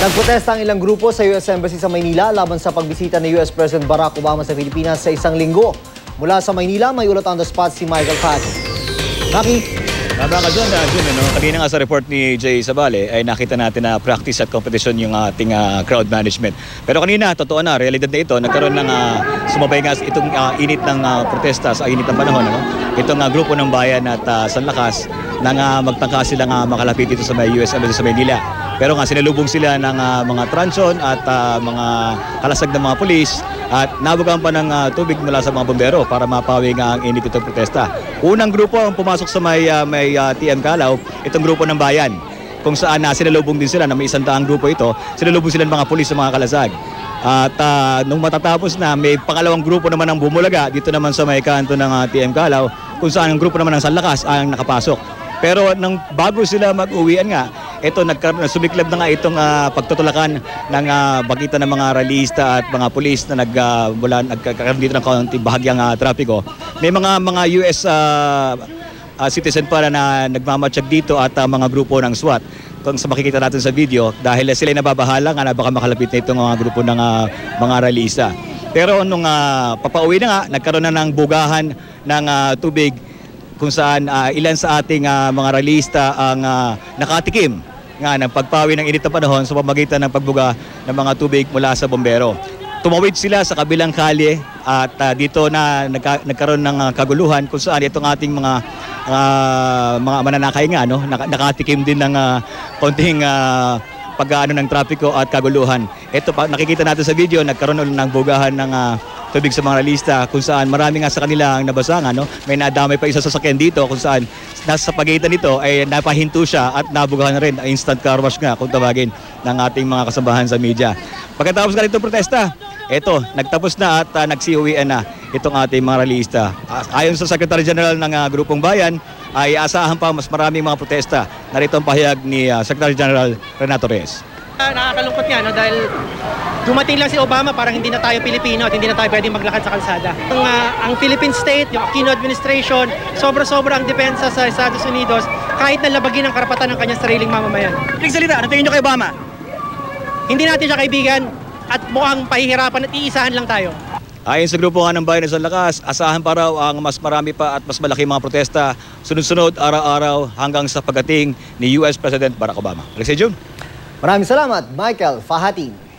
Nagprotesta ang ilang grupo sa US Embassy sa Maynila laban sa pagbisita ni US President Barack Obama sa Pilipinas sa isang linggo. Mula sa Maynila, may ulot on the spot si Michael Pat. Maki, Tama ka doon, uh, Jun, ano? Kanina nga sa report ni Jay Sabale ay nakita natin na practice at competition yung ating ah, crowd management. Pero kanina, totoo na, realidad na ito, nagkaroon ng ah, sumabay nga itong ah, init ng ah, protesta sa init ng panahon. Ano? Itong ah, grupo ng bayan at uh, Sanlakas na nga magtangka sila nga makalapit dito sa US Embassy sa Manila. Pero nga sinalubong sila ng ah, mga transyon at ah, mga kalasag ng mga pulis at nabugan pa ng ah, tubig mula sa mga bombero para mapawi nga ang init itong protesta. Unang grupo ang pumasok sa may, ah, may ah, TM Kalaw, itong grupo ng bayan kung saan na sinalubong din sila na may isang daang grupo ito, sinalubong sila ng mga pulis sa mga kalasag. At ah, nung matatapos na, may pangalawang grupo naman ang bumulaga dito naman sa may kanto ng ah, TM Kalaw kung saan ang grupo naman ng Sanlakas ang nakapasok. Pero nang bago sila mag-uwian nga, ito nagkaroon sumiklab na nga itong ah, pagtutulakan ng uh, bagita ng mga realista at mga pulis na nag uh, mula nagkakaroon dito ng kaunting bahagyang uh, trapiko. May mga mga US ah, ah, citizen para na nagmamatsyag dito at ah, mga grupo ng SWAT kung sa makikita natin sa video dahil sila nababahala nga na baka makalapit na itong mga grupo ng ah, mga realista. Pero nung ah, papauwi na nga, nagkaroon na ng bugahan ng ah, tubig kung saan ah, ilan sa ating ah, mga realista ang ah, nakatikim nga ng pagpawi ng init na panahon sa pamagitan ng pagbuga ng mga tubig mula sa bombero. Tumawid sila sa kabilang kalye at ah, dito na nagka- nagkaroon ng ah, kaguluhan kung saan itong ating mga ah, mga mananakay nga no naka- nakatikim din ng ah, konting ah, pag-ano ng trapiko at kaguluhan. Ito pa nakikita natin sa video nagkaroon ulit ng bugahan ng ah, tubig sa mga realista kung saan marami nga sa kanila ang nabasa nga, no? May nadamay pa isa sa sakyan dito kung saan nasa pagitan nito ay napahinto siya at nabugahan na rin instant car wash nga kung tawagin ng ating mga kasambahan sa media. Pagkatapos nga nito protesta, eto, nagtapos na at uh, nagsiuwian na itong ating mga realista. Ah, Ayon sa Secretary General ng ah, Grupong Bayan, ay asahan pa mas maraming mga protesta. Narito ang pahayag ni ah, Secretary General Renato Reyes. Ah, Nakakalungkot nga no dahil dumating lang si Obama parang hindi na tayo Pilipino at hindi na tayo pwedeng maglakad sa kalsada. Ang, ah, ang Philippine State, yung Aquino administration, sobra-sobra ang depensa sa Estados Unidos kahit na labagin ang karapatan ng kanyang sariling mamamayan. King salita, ano tingin nyo kay Obama? Hindi natin siya kaibigan at mukhang pahihirapan at iisahan lang tayo. Ayon sa grupo nga ng Bayan ng San Lakas, asahan pa raw ang mas marami pa at mas malaki mga protesta sunod-sunod araw-araw hanggang sa pagating ni US President Barack Obama. Alexei Jun. Maraming salamat, Michael Fahatin.